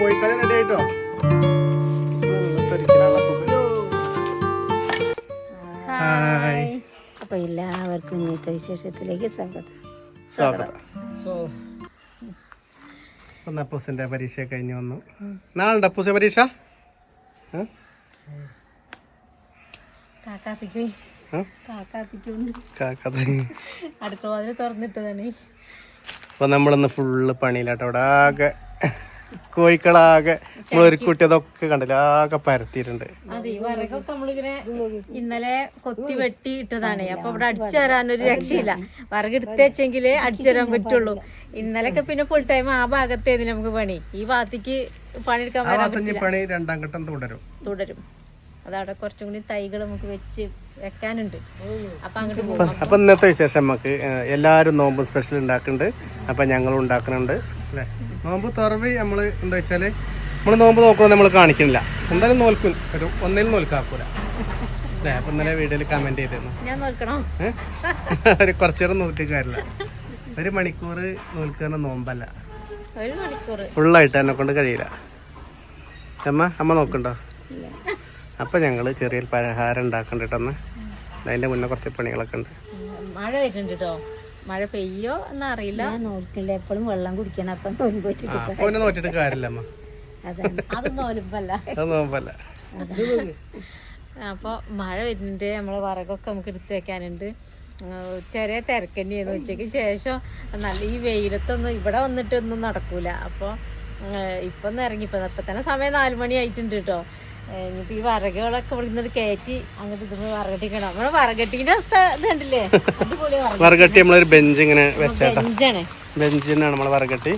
കോഴിക്കളി ready ആയിട്ടോ. Hi. അപ്പൊ എല്ലാവർക്കും ഇന്നത്തെ വിശേഷത്തിലേക്ക് സ്വാഗതം. സ്വാഗതം. ഒന്ന് അപ്പൂസിന്റെ പരീക്ഷ കഴിഞ്ഞ് വന്നു. നാളുണ്ട് അപ്പൂസ പരീക്ഷ? അപ്പൊ നമ്മളിന്ന് ഫുള്ള് പണിയിലാട്ടോ അവിടെ ആകെ. കോഴിക്കളാകെ മേറിക്കൂട്ടിയതൊക്കെ കണ്ടില്ല? ആകെ പരത്തിയിട്ടുണ്ട്. അതെ ഈ വിറകൊക്കെ നമ്മളിങ്ങനെ ഇന്നലെ കൊത്തി വെട്ടി ഇട്ടതാണ് അപ്പൊ ഇവിടെ അടിച്ചു തരാനൊരു രക്ഷയില്ല. വിറക് എടുത്ത് വെച്ചെങ്കിലേ അടിച്ചു തരാൻ പറ്റുള്ളൂ. ഇന്നലെയൊക്കെ പിന്നെ ഫുൾ ടൈം ആ ഭാഗത്തേന്ന് നമുക്ക് പണി. ഈ ഭാഗത്തേക്ക് പണിയെടുക്കാൻ പണി രണ്ടാം ഘട്ടം തുടരും. തുടരും. അതവിടെ കുറച്ചും കൂടി തൈകൾ നമുക്ക് വെച്ച് വെക്കാനുണ്ട്. അപ്പൊ അങ്ങോട്ട് പോകും. അപ്പൊ ഇന്നത്തെ വിശേഷം നമുക്ക് എല്ലാരും എല്ലാവരും നോമ്പ് സ്പെഷ്യൽ ഉണ്ടാക്കുന്നുണ്ട്. അപ്പൊ ഞങ്ങൾ ഉണ്ടാക്കുന്നുണ്ട്. അല്ലേ? നോമ്പ് തുറവി നമ്മൾ എന്താ വെച്ചാൽ നമ്മൾ നോമ്പ് നോക്കണം നമ്മൾ കാണിക്കണില്ല. എന്തായാലും നോൽക്കും. ഒരു ഒന്നിലും നോൽക്കാക്കൂല. അല്ലേ? അപ്പൊ ഇന്നലെ വീഡിയോയിൽ കമന്റ് ചെയ്തിരുന്നു? ഒരു കുറച്ചേരം നോക്കിക്കാരില്ല ഒരു മണിക്കൂർ നോൽക്കുന്ന നോമ്പല്ല. ഫുള്ളായിട്ട് എന്നെ കൊണ്ട് കഴിയില്ല. അമ്മ അമ്മ നോക്കണ്ടോ? അപ്പൊ ഞങ്ങൾ ചെറിയൊരു പലഹാരം ഉണ്ടാക്കണ്ടിട്ടെന്ന്. അതിന്റെ മുന്നേ കുറച്ച് പണികളൊക്കെ ഉണ്ട്. മഴ വെക്കുന്നുണ്ട് കേട്ടോ മഴ പെയ്യോ എന്നറിയില്ല. നോക്കില്ല എപ്പോഴും വെള്ളം കുടിക്കണം. അപ്പൊ നോക്കിട്ട് നോറ്റിട്ട് കാര്യമില്ല അമ്മ. അത്. നോലുമ്പല്ല അത് നോമ്പല്ല. അപ്പൊ മഴ വരുന്നുണ്ട് നമ്മളെ വറകൊക്കെ നമുക്ക് എടുത്ത് വെക്കാനുണ്ട്. ചെറിയ തിരക്കന്നെയായിരുന്നു ഉച്ചയ്ക്ക് ശേഷം നല്ല ഈ വെയിലത്തൊന്നും ഇവിടെ വന്നിട്ടൊന്നും നടക്കൂല. അപ്പോൾ ഇപ്പൊ ഇറങ്ങിപ്പോ ഇറങ്ങി. ഇപ്പൊ ഇപ്പൊ തന്നെ സമയം നാല് മണി ആയിട്ടുണ്ട് കേട്ടോ. ഇനിയിപ്പോ ഈ വറകളൊക്കെ ഇവിടെ നിന്നിട്ട് കയറ്റി അങ്ങോട്ട് ഇതൊന്ന് വറകട്ടിക്കണം നമ്മളെ വറകട്ടിന്റെ അവസ്ഥ ഇത് കണ്ടില്ലേ അടിപൊളി വിറക് വറകട്ടി നമ്മളൊരു ബെഞ്ച് ഇങ്ങനെ വെച്ചേട്ടാ ബെഞ്ചാണ് ബെഞ്ചിനാണ് നമ്മളെ വറകട്ടി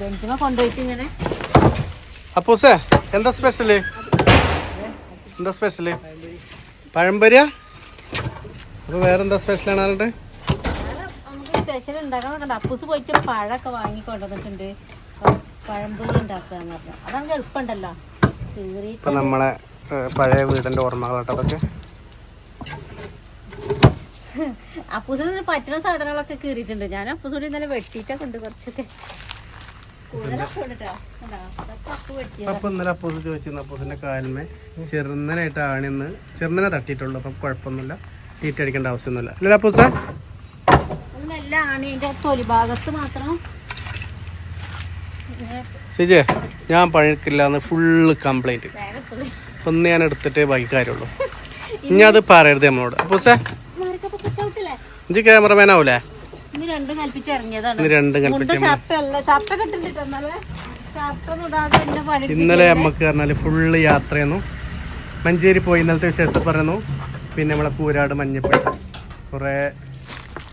ബെഞ്ചിമ കൊണ്ടുപോയിട്ട് ഇങ്ങനെ. അപ്പൂസേ എന്താ സ്പെഷ്യൽ എന്താ സ്പെഷ്യൽ പഴംപരിയ അപ്പൊ വേറെന്താ സ്പെഷ്യലാണ് പറഞ്ഞിട്ട്? സ്പെഷ്യൽ ഉണ്ടാക്കാൻ അപ്പൂസ് പോയിട്ട് പഴമൊക്കെ വാങ്ങി കൊണ്ടുവന്നിട്ടുണ്ട് പഴംപൊരി ഉണ്ടാക്കാന്ന് പറഞ്ഞു. അതങ്ങനെ എളുപ്പമുണ്ടല്ലോ. ഇപ്പൊ നമ്മളെ പഴയ വീടിന്റെ ഓർമ്മകളാട്ടോ അതൊക്കെ. അപ്പൂസിന് പറ്റുന്ന സാധനങ്ങളൊക്കെ കീറിയിട്ടുണ്ട്. ഞാൻ അപ്പൂസോട് ഇന്നലെ വെട്ടിയിട്ടൊക്കെ ഉണ്ട് കുറച്ചൊക്കെ. അപ്പൊ ഇന്നലെ അപ്പൂസ് ചോദിച്ചിരുന്നു അപ്പൂസിന്റെ കാലിന്മേ ചെറുന്നനായിട്ട് ആണിന്ന് ചെറുന്നനെ തട്ടിയിട്ടുള്ളൂ അപ്പൊ കുഴപ്പമൊന്നുമില്ല. തീറ്റടിക്കേണ്ട ആവശ്യമൊന്നുമില്ല. അല്ലേ അപ്പൂസ? ഒന്നല്ല ആണ് ഇതിന്റെ തൊലി ഭാഗത്ത് മാത്രം ഇങ്ങനെ ഞാൻ ഞാൻ എന്ന് ഫുള്ള് കംപ്ലൈന്റ് ഒന്ന് ഞാൻ എടുത്തിട്ടേ ബാക്കി കാര്യമുള്ളൂ ഇനി അത് പറയരുത് നമ്മളോട്. അപ്പൊ സേ ഇഞ്ചി ക്യാമറമാൻ ആവൂലേ? രണ്ടും കൽപ്പിച്ച് ഇന്നലെ നമ്മക്ക് പറഞ്ഞാൽ ഫുള്ള് യാത്രയെന്നു മഞ്ചേരി പോയി ഇന്നലത്തെ വിശേഷത്തെ പറയുന്നു പിന്നെ നമ്മളെ കൂരാട് മഞ്ഞപ്പെട്ട. കുറേ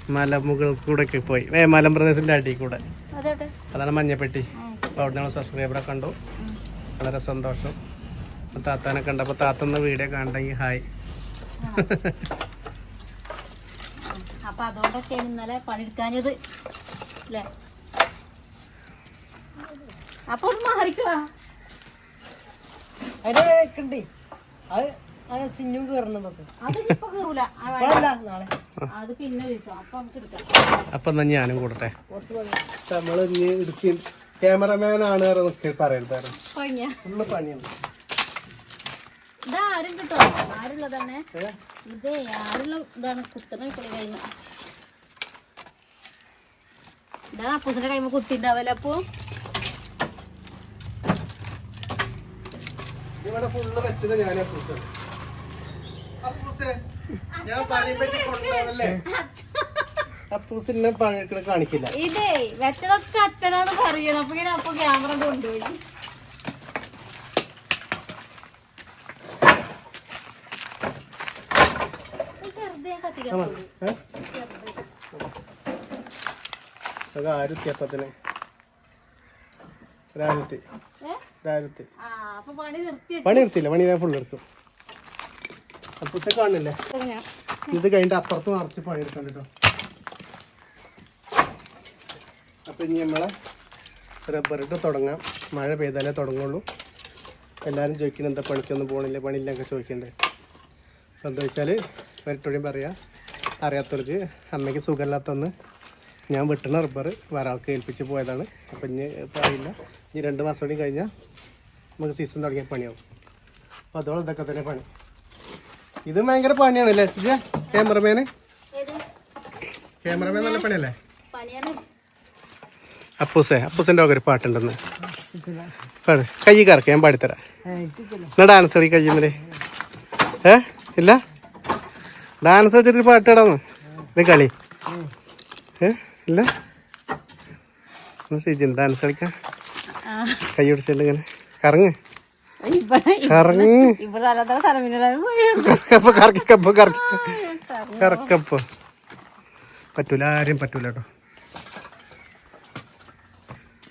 മലമുകൾ കൂടെ ഒക്കെ പോയി. ഏ മലമ്പ്രദേശിന്റെ അടി കൂടെ. അതെവിടെ? അതാണ് മഞ്ഞപ്പെട്ടി. അപ്പോൾ അവിടെ നിന്ന് സബ്സ്ക്രൈബറെ കണ്ടു. വളരെ സന്തോഷം. അപ്പൊ താത്താനെ കണ്ടപ്പോൾ താത്തന്ന വീഡിയോ കണ്ടെങ്കിൽ ഹായ് അപ്പൊ അതുകൊണ്ടൊക്കെയാണ് ഇന്നലെ പണിയെടുക്കാഞ്ഞത്. അല്ലേ അപ്പൊ ഒന്ന് മാറിക്കുവാ അത്. അത് അപ്പൊ എന്നാ ഞാനും കൂടട്ടെ. നമ്മൾ ഇനി ഇടുക്കി ക്യാമറമാൻ ആണ് പറയുന്നത് കഴിഞ്ഞ ഒന്ന് പണിയുണ്ട് ഇതാ ആരും കിട്ടോ? ആരുള്ള തന്നെ? ഇതേ ആരുള്ള ഇതാണ് കുത്തണ കളി കഴിഞ്ഞ. ഇതാണ് അപ്പൂസിന്റെ കൈമ കുത്തിണ്ടാവല്ലേ അപ്പോ. ഇവിടെ ഫുള്ള് വെച്ചത് ഞാൻ അപ്പൂസേ. ഞാൻ പണി പറ്റി കൊണ്ടുപോകല്ലേ പണിയെടുക്കണ കാണിക്കില്ല. ഇതേ വെച്ചതൊക്കെ അച്ഛനാന്ന് പറയണം അപ്പൊ ഇങ്ങനെ അപ്പൊ ക്യാമറ കൊണ്ടുപോയി? അത് അപ്പത്തിന്? പണി നിർത്തി പണി ഞാൻ ഫുള്ള് എടുത്തു. അപ്പൂസെ കാണില്ലേ. ഇത് കഴിഞ്ഞിട്ട് അപ്പുറത്ത് നിറച്ച് പണിയെടുക്കാൻ കേട്ടോ അപ്പൊ ഇനി നമ്മളെ റബ്ബറിട്ട് തുടങ്ങാം. മഴ പെയ്താലേ തുടങ്ങുള്ളൂ. എല്ലാവരും ചോദിക്കണം എന്താ പണിക്കൊന്നും പോകണില്ല പണിയില്ലൊക്കെ ചോദിക്കണ്ടേ? അപ്പം എന്താ വെച്ചാൽ വരട്ടോടെയും പറയാം. അറിയാത്തവർക്ക് അമ്മയ്ക്ക് സുഖമില്ലാത്തന്ന് ഞാൻ വെട്ടണ റബ്ബർ വരാൾക്ക് ഏൽപ്പിച്ച് പോയതാണ്. അപ്പം ഇനി പറയില്ല. ഇനി രണ്ട് മാസം കൂടി കഴിഞ്ഞാൽ നമുക്ക് സീസൺ തുടങ്ങിയ പണിയാവും. അപ്പോൾ അതോളം ഇതൊക്കെ തന്നെ പണി. ഇത് ഭയങ്കര പണിയാണ് അല്ലേ ക്യാമറമാൻ ക്യാമറമാന് ക്യാമറമാൻ നല്ല പണിയല്ലേ? പണിയാണ്. അപ്പൂസേ അപ്പൂസിന്റെ ഒക്കെ ഒരു പാട്ടുണ്ടെന്ന്. പാട്. കൈ കറക്ക ഞാൻ പാടിത്തരാം. ഡാൻസ് കളി കഴിയുന്നേ ഏ? ഇല്ല? ഡാൻസ് വെച്ചിട്ട് പാട്ട് ഇടാന്ന് കളി. ഏ? ഇല്ല? ഡാൻസ് കളിക്കാം. കൈ പിടിച്ചിട്ട് ഇങ്ങനെ. കറങ്ങ്. കറങ്ങ്. കറക്കപ്പോ. കറക്കപ്പ്. പറ്റൂല ആരും പറ്റൂല കേട്ടോ.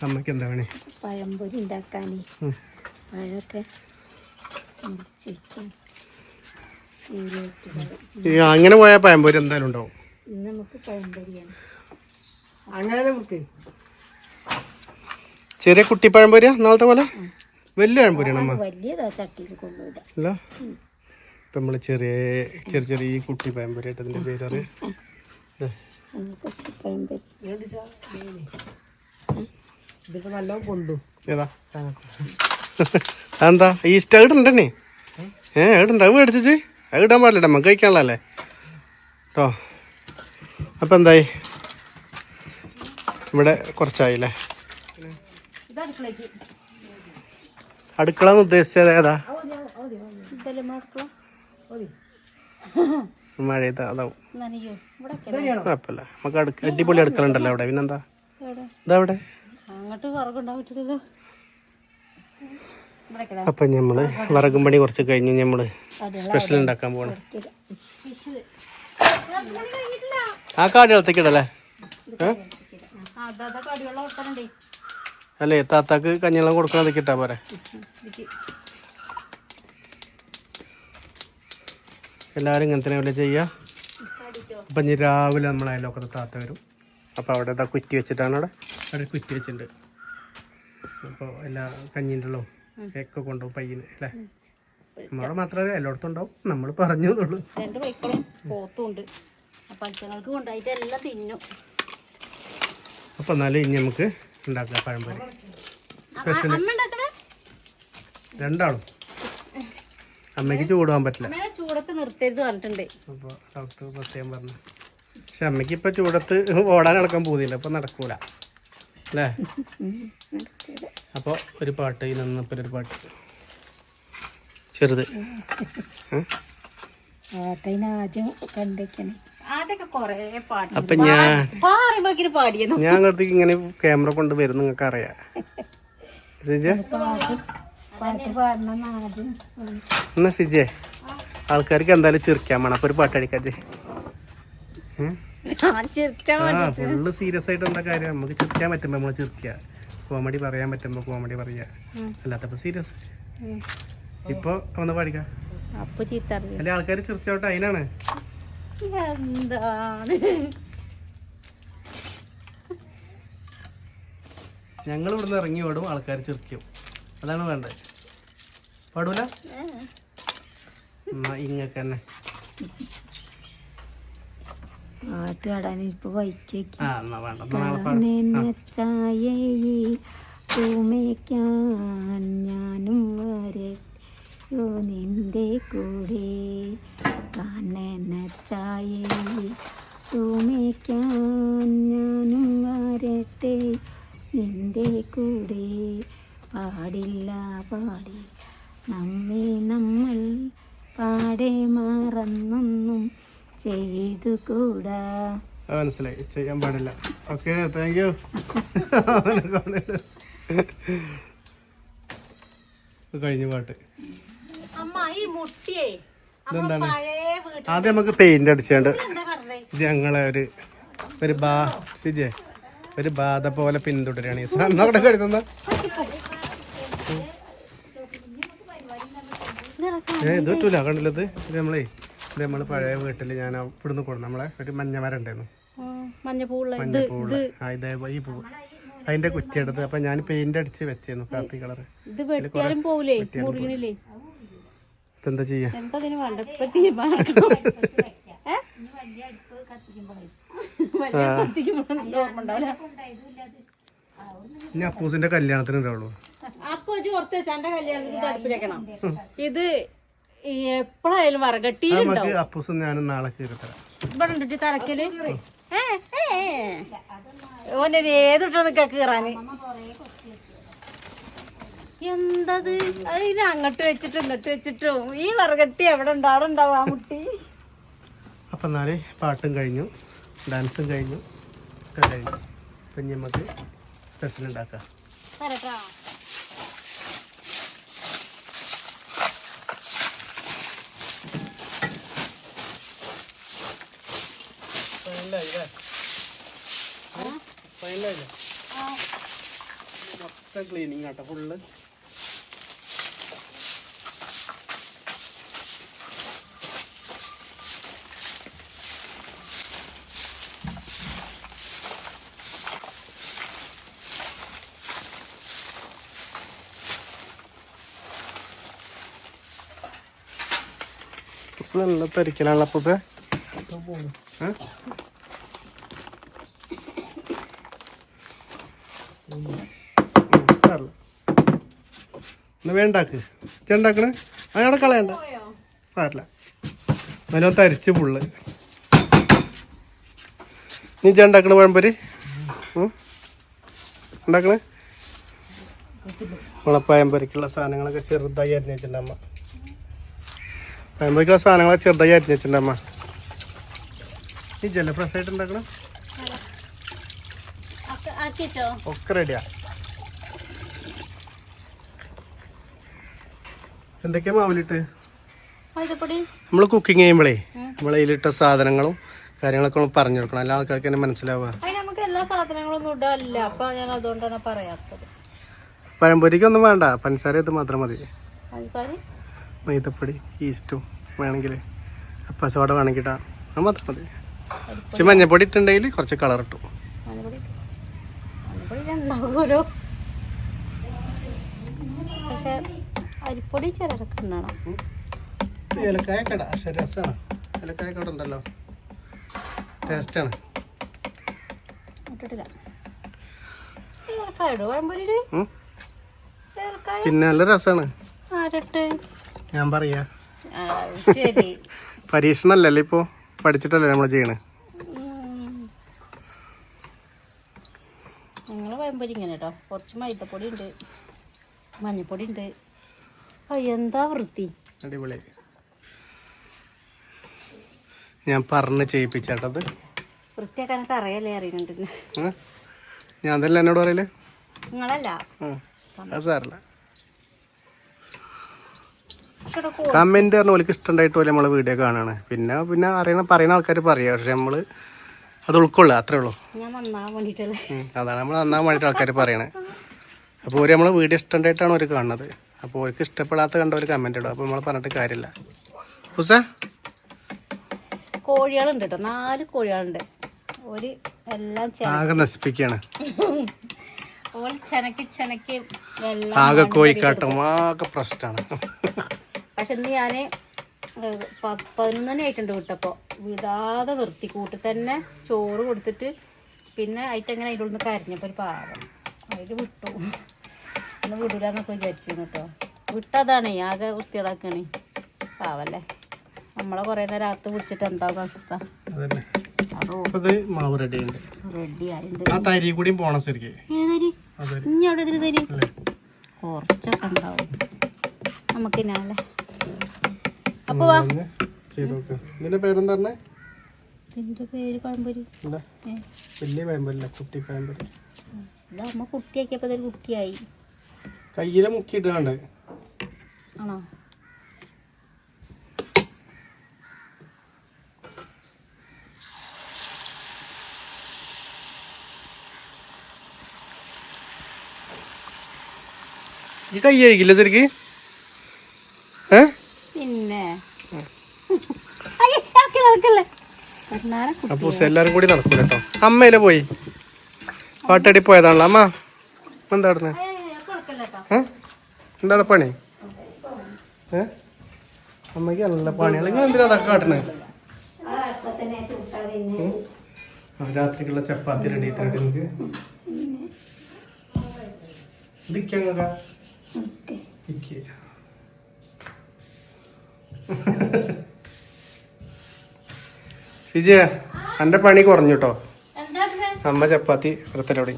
അമ്മയ്ക്ക് എന്താ വേണേ പഴംപൊരി ഉണ്ടാക്കാനേ ഉം. പഴമൊക്കെ അങ്ങനെ പോയാൽ പഴംപൊരി എന്തായാലും ഉണ്ടാവും. ഇന്ന് നമുക്ക് പഴംപൊരിയാണ്. അങ്ങനെ നമുക്ക്. ചെറിയ കുട്ടി പഴംപൊരിയാ നാളത്തെ പോലെ? വലിയ പഴംപൊരിയാണ് അമ്മ. വലിയതാ ചട്ടിയിൽ കൊണ്ടുവിടാം. അല്ല ഇപ്പം നമ്മൾ ചെറിയ ചെറിയ ചെറിയ ഈ കുട്ടി പഴംപൊരി ആയിട്ട് അതിന്റെ പേര് അറിയാം ഇതിപ്പോ നല്ല കൊണ്ടു ഏതാ? അതെന്താ? ഈസ്റ്റ് ഇടണ്ടേ ഏ ഇടണ്ട അത് മേടിച്ചിച്ച് അത് ഇടാൻ പാടില്ല നമുക്ക് കഴിക്കാനുള്ളതല്ലേ കേട്ടോ. അപ്പം എന്തായി? ഇവിടെ കുറച്ചായില്ലേ അടുക്കള എന്ന് ഉദ്ദേശിച്ചത് ഏതാ? മഴയത്ത് അതാവും. കുഴപ്പമില്ല. നമുക്ക് അടുക്ക അടിപൊളി അടുക്കള ഉണ്ടല്ലോ അവിടെ. പിന്നെന്താ? എവിടെ? ഇതാ അവിടെ അങ്ങോട്ട് ഞമ്മൾ പറ്റില്ലല്ലോ അപ്പം നമ്മൾ വിറകും പണി കുറച്ച് കഴിഞ്ഞ് നമ്മൾ സ്പെഷ്യൽ ഉണ്ടാക്കാൻ പോണ ആ കാടികളത്തേക്ക് ഇടല്ലേ? കടിവെള്ളം ഓർത്തണ്ടേ അല്ലേ താത്താക്ക് കഞ്ഞിവെള്ളം കൊടുക്കണതൊക്കെ ഇട്ടാ പോരെ. എല്ലാരും ഇങ്ങനെ തന്നെ വല്ല ചെയ്യുക അപ്പം ഇനി രാവിലെ നമ്മളെ അയലോക്കത്തെ താത്ത വരും. അപ്പോൾ അവിടെ ഇതാ കുറ്റി വെച്ചിട്ടാണ് അവിടെ അവിടെ കുറ്റി വെച്ചിട്ടുണ്ട്. അപ്പോൾ എല്ലാ കഞ്ഞിന്റെ ഉള്ളൂ ഒക്കെ കൊണ്ടുപോകും പയ്യന് അല്ലേ? നമ്മളവിടെ മാത്രമല്ല എല്ലായിടത്തും ഉണ്ടാവും. നമ്മൾ പറഞ്ഞു എന്നുള്ളൂ രണ്ട് മൈക്കളും പോത്തും ഉണ്ട്. അപ്പൊ അച്ഛങ്ങൾക്ക് കൊണ്ടായിട്ട് എല്ലാം തിന്നും. അപ്പം എന്നാലും ഇനി നമുക്ക് ഉണ്ടാക്കാം പഴംപൊരി. സ്പെഷ്യൽ രണ്ടാളും. അമ്മയ്ക്ക് ചൂടാൻ പറ്റില്ല. ചൂടൊക്കെ ചൂടത്ത് നിർത്തരുത് പറഞ്ഞിട്ടുണ്ട്. അപ്പോൾ ഡോക്ടർ പ്രത്യേകം പറഞ്ഞു. പക്ഷെ അമ്മയ്ക്ക് ഇപ്പൊ ചൂടത്ത് ഓടാൻ നടക്കാൻ പോകുന്നില്ല അപ്പൊ നടക്കൂല. അല്ലേ? അപ്പോൾ ഒരു പാട്ട് ഈ നിന്നപ്പോൾ ഒരു പാട്ട്. ചെറുത്. അപ്പൊ അപ്പം ഞാൻ ഞാൻ അങ്ങോട്ടേക്ക് ഇങ്ങനെ ക്യാമറ കൊണ്ട് വരും നിങ്ങൾക്ക് അറിയാം. എന്നാ സിജെ? ആൾക്കാർക്ക് എന്തായാലും ചിരിക്കാൻ വേണം. അപ്പൊ ഒരു പാട്ടടിക്കാതെ ആ ഫുള്ള് സീരിയസ് ആയിട്ട് എന്താ കാര്യം? നമുക്ക് ചിരിക്കാൻ പറ്റുമ്പോ നമ്മൾ ചിരിക്കുക. കോമഡി പറയാൻ പറ്റുമ്പോ കോമഡി പറയാ. അല്ലാത്തപ്പോ സീരിയസ് ഇപ്പൊ ഒന്ന് അറിയും അല്ലെ ആൾക്കാർ ചിരിച്ചോട്ടെ അതിനാണ് ഞങ്ങൾ ഇവിടുന്ന് ഇറങ്ങി ഓടും ആൾക്കാർ ചിരിക്കും. അതാണ് വേണ്ടത്. പാടൂല? ഇങ്ങക്ക് തന്നെ. പാട്ട് പാടാൻ ഇപ്പൊ തൂമയ്ക്കാൻ ഞാനും വരയോ നിന്റെ കൂടെ. കാണന ചായയിൽ തൂമയ്ക്കാൻ ഞാനും വരട്ടെ. നിന്റെ കൂടെ പാടില്ല പാടി. നമ്മെ നമ്മൾ പാടെ മറന്നൊന്നും ചെയ്തു കൂടാ മനസ്സിലായി. ചെയ്യാൻ പാടില്ല. ഓക്കെ താങ്ക് യു കഴിഞ്ഞ പാട്ട്. ഇതെന്താണ്? ആദ്യം നമുക്ക് പെയിന്റ് അടിച്ചാണ്ട് ഞങ്ങളെ ഒരു ഒരു ബാ സിജെ ഒരു ബാധ പോലെ പിന്തുടരുകയാണ്. ഈ സാധനം അവിടെ കരുതുന്ന ഏ ഇത് കിട്ടൂല കണ്ടില്ലത് ഇത് നമ്മളേ ഇത് നമ്മൾ പഴയ വീട്ടിൽ ഞാൻ ഇവിടുന്ന് കൊടുത്തു നമ്മളെ ഒരു മഞ്ഞ മരം ഉണ്ടായിരുന്നു. ആ ഈ പൂവ് അതിന്റെ കുറ്റിയെടുത്ത് അപ്പൊ ഞാൻ പെയിന്റ് അടിച്ച് വെച്ചിരുന്നു കാപ്പി കളർ ഇത് വെട്ടിയാലും പോവില്ലേ മുറിയണില്ലേ ഇപ്പൊ എന്താ ചെയ്യാ? എന്താ വേണ്ട? ഇപ്പൊ ഇനി അപ്പൂസിന്റെ കല്യാണത്തിന് ഉണ്ടാവുള്ളൂ. അപ്പൊ ഓർത്ത് വെച്ചാന്റെ കല്യാണത്തിന് തടുപ്പിലേക്കണം ഇത് എപ്പോഴായാലും വറകട്ടി നമുക്ക് അപ്പൂസും ഞാനും നാളെ കയറി തരാം. ഇവിടെ ഉണ്ട് തറക്കൽ. ഓന്റെ ഏതിട്ടാ നിക്ക കീറാന്? എന്തത്? അതിന് അങ്ങോട്ട് വെച്ചിട്ടും ഇങ്ങോട്ട് വെച്ചിട്ടും. ഈ വറകട്ടി എവിടെ ഉണ്ടാവും അവിടെ ഉണ്ടാവും ആ മുട്ടി. അപ്പൊ എന്നാൽ പാട്ടും കഴിഞ്ഞു ഡാൻസും കഴിഞ്ഞു ഒക്കെ കഴിഞ്ഞു. ഇപ്പൊ നമുക്ക് സ്പെഷ്യൽ ഉണ്ടാക്കാം. വരട്ടാ മൊത്തം ക്ലീനിങ് ആട്ടോ ഫുള്ള് നല്ല തിരക്കിലാണല്ലോ പുസ് ഏ സാറില്ല എന്നാ വേണ്ടാക്ക് ചെണ്ടാക്കണേ അങ്ങനെ കളയണ്ട. സാറില്ല നല്ലോ തരിച്ച് പുള്ള്. നീ ചെണ്ടാക്കണ പഴംപൊരി? ഉണ്ടാക്കണേ നമ്മളെ പഴംപൊരിക്കുള്ള സാധനങ്ങളൊക്കെ ചെറുതായി അരിഞ്ഞ് വെച്ചിട്ടുണ്ട് അമ്മ. പഴംപൊരിക്കുള്ള സാധനങ്ങളൊക്കെ ചെറുതായി അരിഞ്ഞ് വെച്ചിട്ടുണ്ട് അമ്മ നീ ജല ഫ്രഷ് ആയിട്ട് ഉണ്ടാക്കണം ഒക്കെ റെഡിയാ എന്തൊക്കെയാ മാവിലിട്ട്? നമ്മൾ കുക്കിംഗ് ചെയ്യുമ്പോഴേ നമ്മൾ അതിലിട്ട സാധനങ്ങളും കാര്യങ്ങളൊക്കെ നമ്മൾ പറഞ്ഞു കൊടുക്കണം എല്ലാ ആൾക്കാർക്ക് തന്നെ മനസ്സിലാവുക. നമുക്ക് എല്ലാ സാധനങ്ങളൊന്നും ഇടാനില്ല അപ്പൊ ഞാൻ അതുകൊണ്ടാണ് പറയാത്തത്. പഴംപൊരിക്കൊന്നും വേണ്ട. പഞ്ചസാര ഇത് മാത്രം മതി. മൈദപ്പൊടി ഈസ്റ്റും വേണമെങ്കിൽ അപ്പ സോഡ വേണമെങ്കിൽ ഇടാം. അത് മാത്രം മതി. പക്ഷെ മഞ്ഞപ്പൊടി ഇട്ടുണ്ടെങ്കിൽ കുറച്ച് കളർ ഇട്ടു. പക്ഷെ അരിപ്പൊടി പക്ഷെ രസമാണ് ഉണ്ടല്ലോ. ടേസ്റ്റാണ്. ഏലക്കായ? പിന്നെ നല്ല രസമാണ് ഞാൻ പറയാ. പരീക്ഷണല്ലേ ഇപ്പോൾ പഠിച്ചിട്ടല്ലേ നമ്മൾ ചെയ്യണേ. ഞങ്ങൾ പഴംപൊരി ഇങ്ങനെ കേട്ടോ കുറച്ച് മൈദപ്പൊടി ഉണ്ട് മഞ്ഞപ്പൊടി ഉണ്ട് എന്താ വൃത്തി? അടിപൊളി. ഞാൻ പറഞ്ഞ് ചെയ്യിപ്പിച്ചേട്ടത്. വൃത്തിയാക്കാനൊക്കെ അറിയാലേ അറിയുന്നുണ്ട്? ഞാൻ അതല്ല എന്നോട് പറയൽ? നിങ്ങളല്ല? അത് സാറില്ല കമന്റ് പറഞ്ഞ ഓലക്ക് ഇഷ്ടണ്ടായിട്ട് പോലെ നമ്മളെ വീഡിയോ കാണാണ്. പിന്നെ പിന്നെ അറിയണ പറയുന്ന ആൾക്കാർ പറയാ. പക്ഷെ നമ്മൾ അത് ഉൾക്കൊള്ളുക അത്രേ ഉള്ളൂ. അതാണ്. നമ്മൾ നന്നാൻ വേണ്ടിട്ട് ആൾക്കാർ പറയണേ. അപ്പോൾ ഒരു നമ്മളെ വീഡിയോ ഇഷ്ടണ്ടായിട്ടാണ് അവർ കാണുന്നത്. അപ്പോൾ അവർക്ക് ഇഷ്ടപ്പെടാത്ത കണ്ടവർ കമന്റ് ഇടും. അപ്പോൾ നമ്മൾ പറഞ്ഞിട്ട് കാര്യമില്ല. ഹുസ കോഴികളുണ്ട് കേട്ടോ നാല് കോഴികളുണ്ട്. ഒരു എല്ലാം ആകെ നശിപ്പിക്കുകയാണ് ഓൾ ചെനക്കി ചെനക്ക് ആകെ കോഴിക്കാട്ടം ആകെ പ്രശ്നമാണ്. പക്ഷെ ഇന്ന് ഞാൻ പതിനൊന്നണി ആയിട്ടുണ്ട് വിട്ടപ്പോൾ വിടാതെ നിർത്തി. കൂട്ടി തന്നെ ചോറ് കൊടുത്തിട്ട് പിന്നെ ആയിട്ടെങ്ങനെ അതിന്റെ ഉള്ളിൽ കരഞ്ഞപ്പോ ഒരു പാവം. അതിൽ വിട്ടു. ഇന്ന് വിടൂലെന്നൊക്കെ വിചാരിച്ചിരുന്നു കേട്ടോ വിട്ടതാണ് ആകെ വൃത്തികളാക്കണേ പാവല്ലേ. നമ്മളെ കുറേ നേരം അകത്ത് പിടിച്ചിട്ട് എന്താകും അവസ്ഥ? കുറച്ചൊക്കെ ഉണ്ടാവും. നമുക്ക് ഞാനല്ലേ അപ്പൊ വാ. ഒന്ന് പേരെന്താ പറഞ്ഞേ? ഇതിന്റെ പേര് പഴംപൊരി. വലിയ കുട്ടി കുട്ടിയാക്കിയപ്പോ കുട്ടിയായി. കയ്യിലെ മുക്കിയിട്ടാണ്ട്. ആണോ? ഈ കൈ കഴിക്കില്ല ശരിക്ക് പിന്നെ. അയ്യ, ഇറക്കല്ലേ, ഇറക്കല്ലേ. പൊന്നാര കുട്ടി. അപ്പൊ എല്ലാരും കൂടി നടക്കൂല കേട്ടോ. അമ്മയിലെ പോയി. പാട്ടടി പോയതാണല്ലോ അമ്മ. എന്താ നടന്നെ ഏയ്, ഇറക്കം ഇറക്കല്ലേ കേട്ടോ. ഏ എന്താണ് പണി? ഏ? അമ്മയ്ക്ക് നല്ല പണിയാണ്. നിങ്ങൾ എന്തിനാ അതൊക്കെ കാട്ടണേ? രാത്രിക്കുള്ള ചപ്പാത്തി റെഡി ആയിട്ട് നിങ്ങൾക്ക് ഇക്ക്. ഷിജിയ എന്റെ പണി കുറഞ്ഞു കേട്ടോ അമ്മ ചപ്പാത്തി പണി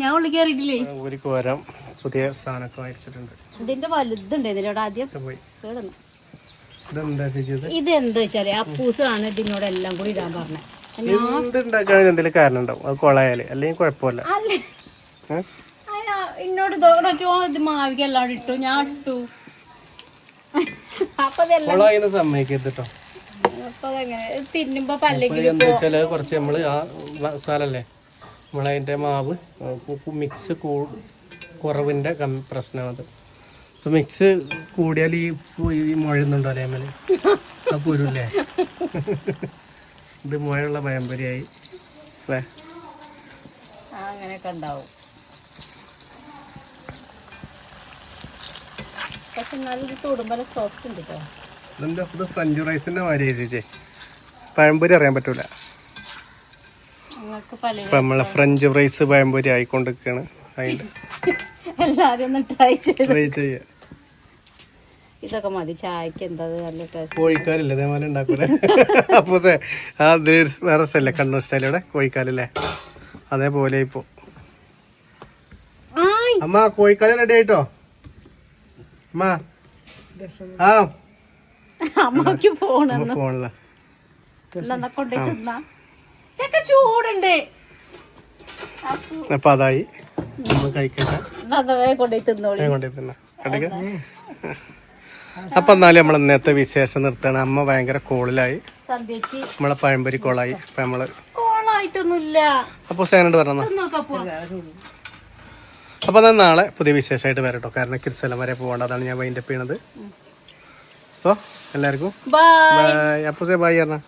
ഞാൻ ഉള്ളി കയറിയിട്ടില്ലേ ഊരിക്ക് വരാം പുതിയ സാധനമൊക്കെ മേടിച്ചിട്ടുണ്ട്. ഇതിന്റെ വലുതുണ്ട് ഇതിലൂടെ ആദ്യം. പോയി. കേടുന്നു ഇതെന്താ ഇത്? എന്താ വെച്ചാൽ അപ്പൂസാണ് ഇതിനോട് എല്ലാം കൂടി ഇടാൻ പറഞ്ഞത് എന്ത് ഉണ്ടാക്കാൻ എന്തെങ്കിലും കാരണം ഉണ്ടാവും? അത് കൊളായാൽ. അല്ലെങ്കിൽ കുഴപ്പമില്ല. അല്ല. ഏ? അയ്യ, എന്നോട് ഇതോടൊക്കെയോ ഇത് മാവിക്ക് എല്ലാം ഇട്ടു. ഞാൻ ഇട്ടു. അപ്പൊ ഇതെല്ലാം കൊളായിന്ന് സമ്മതിക്കരുത് കേട്ടോ അപ്പൊ അതെങ്ങനെ? തിന്നുമ്പോ എന്താ വെച്ചാൽ കുറച്ച് നമ്മൾ ആ മസാലല്ലേ നമ്മളതിന്റെ മാവ് മിക്സ് കൂ കുറവിന്റെ കം- പ്രശ്നമാണത്. അപ്പോൾ മിക്സ് കൂടിയാൽ ഈ ഈ മുഴുന്നുണ്ടോ അല്ലേ മേലെ ആ പുരുല്ലേ? ഇത് മുഴയുള്ള പഴംപൊരിയായി. അല്ലേ? അങ്ങനെയൊക്കെ ഉണ്ടാവും. പക്ഷെ എന്നാലും ഇത് തൊടുമ്പോൾ സോഫ്റ്റ് ഉണ്ട് കേട്ടോ ഫ്രഞ്ച് റൈസിന്റെ മാതിരി പഴംപൊരി അറിയാൻ പറ്റൂല. ഇപ്പൊ നമ്മളെ ഫ്രഞ്ച് ഫ്രൈസ് പഴംപൊരി ആയിക്കൊണ്ടിരിക്കാണ് അതിന്റെ എല്ലാരും ഒന്ന് ട്രൈ ട്രൈ ചെയ്യാം. ഇതൊക്കെ മതി. ചായക്ക് എന്താ നല്ല ടേസ്റ്റ് കോഴിക്കാലില്ലേ? അതേപോലെ ഉണ്ടാക്കൂലേ? അപ്പൊ ആ ഇത് വേറെ സ്ഥലല്ലേ കണ്ണൂർ സ്റ്റൈലയുടെ കോഴിക്കാലല്ലേ? അതേപോലെ ഇപ്പൊ. അമ്മ കോഴിക്കാൽ റെഡി ആയിട്ടോ? അമ്മ. ആ. അമ്മയ്ക്ക് ഫോണല്ല എന്നാ കൊണ്ടേ തിന്നാ. ചെക്ക ചൂടുണ്ട്. അപ്പൊ അപ്പൊ അതായി. നമ്മൾ കഴിക്കട്ടെ. ഞാൻ അപ്പൊ എന്നാലും നമ്മൾ ഇന്നത്തെ വിശേഷം നിർത്തണം. അമ്മ ഭയങ്കര കോളിലായി. നമ്മളെ പഴംപൊരി കോളായി. അപ്പൊ നമ്മൾ അപ്പൊ സേനോട് പറഞ്ഞു? അപ്പൊ എന്നാൽ നാളെ പുതിയ വിശേഷമായിട്ട് വരട്ടോ. കാരണം ക്രിസ്തലം വരെ പോകണ്ട. അതാണ് ഞാൻ വൈൻഡപ്പ് ചെയ്യണത്. അപ്പോൾ എല്ലാവർക്കും ബൈ സേ ബായി ബൈ പറഞ്ഞ?